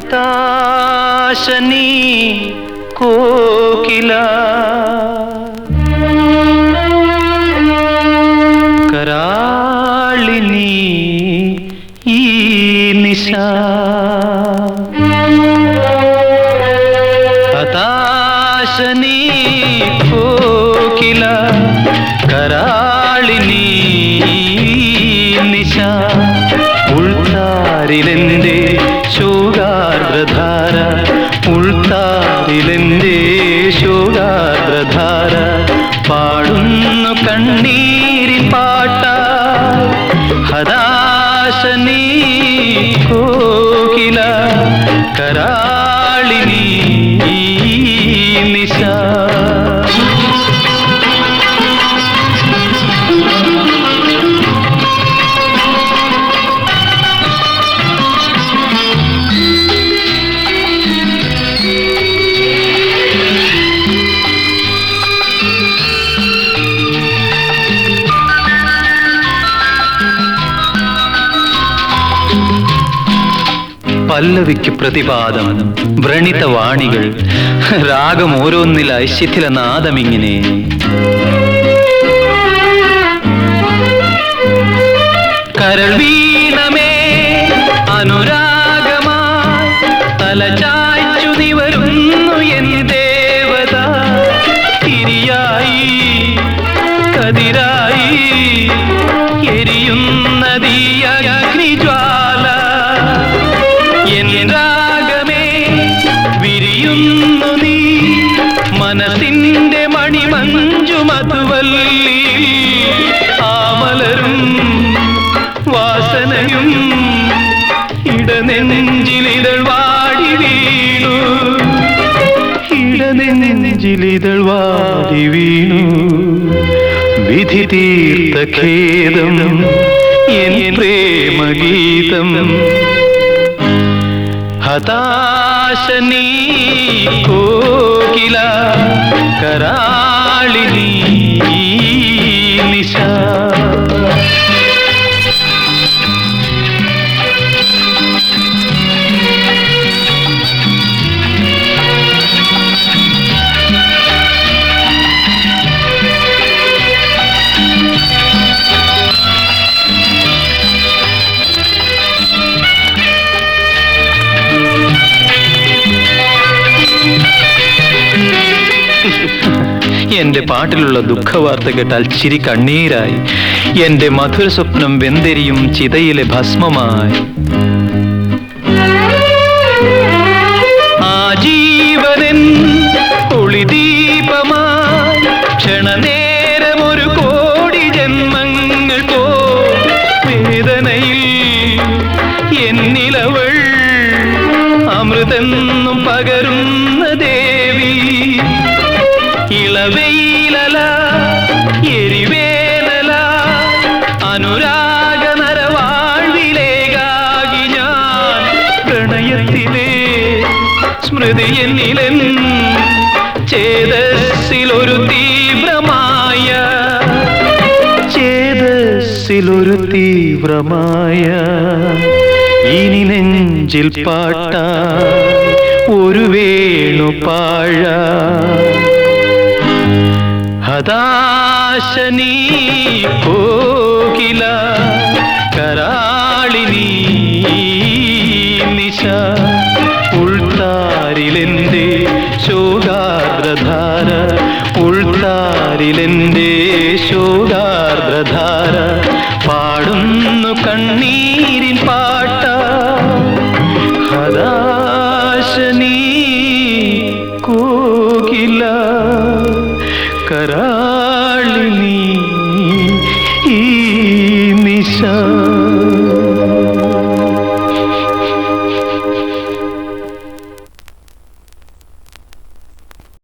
ഹതാശനീ കോകില കരാളിനി ഈ നിശ ഹതാശനീ കോകില കരാളിനി ഉൾത്താരിലെന്റെ ശോകാർദ്രധാര പാടുന്നു കണ്ണീരിൻ പാട്ട. ഹദാശനീ കോകില കരാളിനി നിശ. പല്ലവിക്ക് പ്രതിപാദം വ്രണിത വാണികൾ രാഗം ഓരോന്നിലായി ശിഥില നാദമിങ്ങനെ. കരൾ വീണമേ അനുരാഗമായി തലചായ്ച്ചു എരിയുന്നതീ വിരിയുന്നു നീ മനസ്സിന്റെ മണിമഞ്ചു മധുവല്ലി. ആമലരും വാസനയും ഇടനെഞ്ചിലിതൾ വാടി വീണു. ഇടനെഞ്ചിലിതൾ വാടി വീണു. വിധി തീർത്ത ഖേദം എൻ പ്രേമഗീതം ഹതാശനീ കോകില കരാളിനി നിശ എന്റെ പാട്ടിലുള്ള ദുഃഖവാർത്ത കേട്ടാൽ ചിരി കണ്ണീരായി. എന്റെ മധുര സ്വപ്നം വെന്തെരിയും ചിതയിലെ ഭസ്മമായി. എരിവേനല അനുരാഗ സ്മൃതി ചേതസ്സിലൊരു തീവ്രമായ ചേതസിലൊരു തീവ്രമായ ഇനി നെഞ്ചിൽ പാട്ട ഒരു വേണു പാഴ. ഹതാശനീ പോകില കരാളിനി നിശ. ഉൾത്താരിലെന്റെ ശോകാർദ്രധാര? ഉൾത്താരിലെന്റെ ശോകാർദ്രധാര? 生。